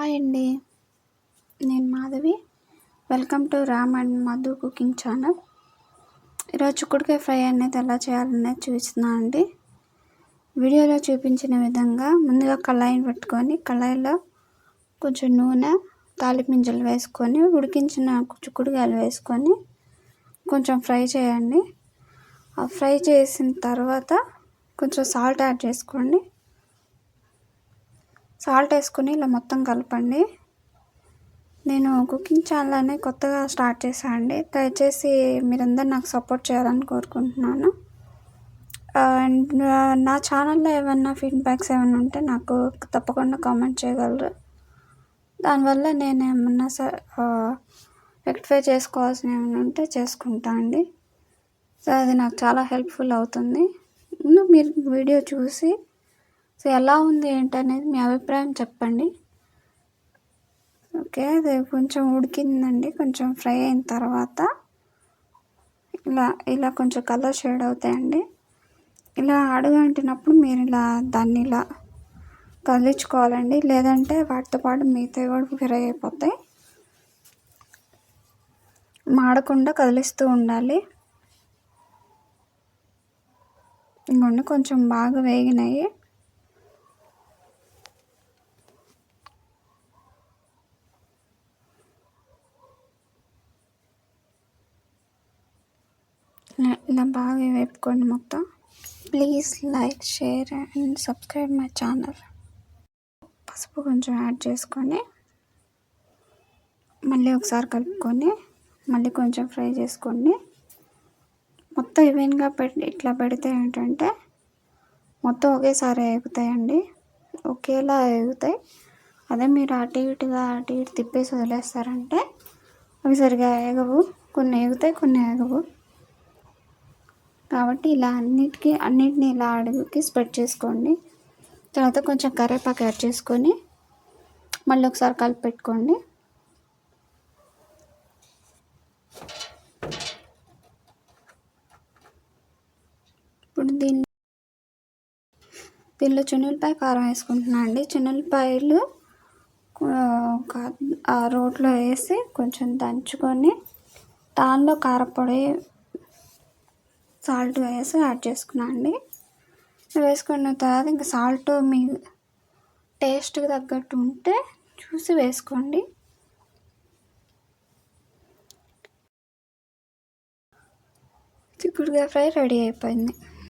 Hi అండి. నేను Madhavi. Welcome to Ram and Madhu cooking channel. ఈరోజు చిక్కుడుకాయ ఫ్రై అనేది ఎలా చేయాలనేది చూస్తున్నాను అండి. వీడియోలో చూపించిన విధంగా ముందుగా కళాయిని పెట్టుకొని కళాయిలో కొంచెం నూనె తాలిపింజలు వేసుకొని ఉడికించిన చిక్కుడుకాయలు వేసుకొని కొంచెం ఫ్రై చేయండి. ఆ ఫ్రై చేసిన తర్వాత కొంచెం సాల్ట్ యాడ్ చేసుకోండి. సాల్ట్ వేసుకుని ఇలా మొత్తం కలపండి. నేను కుకింగ్ ఛానల్ అనేది కొత్తగా స్టార్ట్ చేశాను అండి. దయచేసి మీరందరూ నాకు సపోర్ట్ చేయాలని కోరుకుంటున్నాను. అండ్ నా ఛానల్లో ఏమన్నా ఫీడ్బ్యాక్స్ ఏమైనా ఉంటే నాకు తప్పకుండా కామెంట్ చేయగలరు. దానివల్ల నేను ఏమన్నా రెక్టిఫై చేసుకోవాల్సిన ఏమైనా ఉంటే చేసుకుంటా అండి. సో అది నాకు చాలా హెల్ప్ఫుల్ అవుతుంది. మీరు వీడియో చూసి సో ఎలా ఉంది ఏంటనేది మీ అభిప్రాయం చెప్పండి. ఓకే అది కొంచెం ఉడికిందండి కొంచెం ఫ్రై అయిన తర్వాత. ఇలా ఇలా కొంచెం కలర్ షేడ్ అవుతాయండి. ఇలా అడుగంటినప్పుడు మీరు ఇలా దాన్ని ఇలా కదిలించుకోవాలండి. లేదంటే వాటితో పాటు మిగతా కూడా ఫ్రై అయిపోతాయి. మాడకుండా కదిలిస్తూ ఉండాలి. ఇంకొండి కొంచెం బాగా వేగినాయి. ఇలా బాగా వేపుకోండి మొత్తం. Please like share and subscribe my channel. పసుపు కొంచెం యాడ్ చేసుకొని మళ్ళీ ఒకసారి కలుపుకొని మళ్ళీ కొంచెం ఫ్రై చేసుకోండి మొత్తం ఈవెన్గా పెట్టి ఇట్లా పెడితే ఏంటంటే మొత్తం ఒకేసారి ఎగుతాయండి ఒకేలా ఎగుతాయి అదే మీరు అటు ఇటుగా అటు ఇటు తిప్పేసి వదిలేస్తారంటే అవి సరిగా ఎగవు కొన్ని ఎగుతాయి కొన్ని ఎగవు కాబట్టి ఇలా అన్నిటికీ అన్నిటిని ఇలా అడుగుకి స్ప్రెడ్ చేసుకోండి. తర్వాత కొంచెం కరివేపాకు యాడ్ చేసుకొని మళ్ళీ ఒకసారి కలిపి పెట్టుకోండి. ఇప్పుడు దీన్ని దీనిలో చున్నులపాయ కారం వేసుకుంటున్నా అండి. చున్నులపాయలు రోట్లో వేసి కొంచెం దంచుకొని దానిలో కారపొడి సాల్ట్ వేసి యాడ్ చేసుకున్నాను అండి. వేసుకున్న తర్వాత ఇంకా సాల్ట్ మీ టేస్ట్కి తగ్గట్టు ఉంటే చూసి వేసుకోండి. చిక్కుడుగా ఫ్రై రెడీ అయిపోయింది.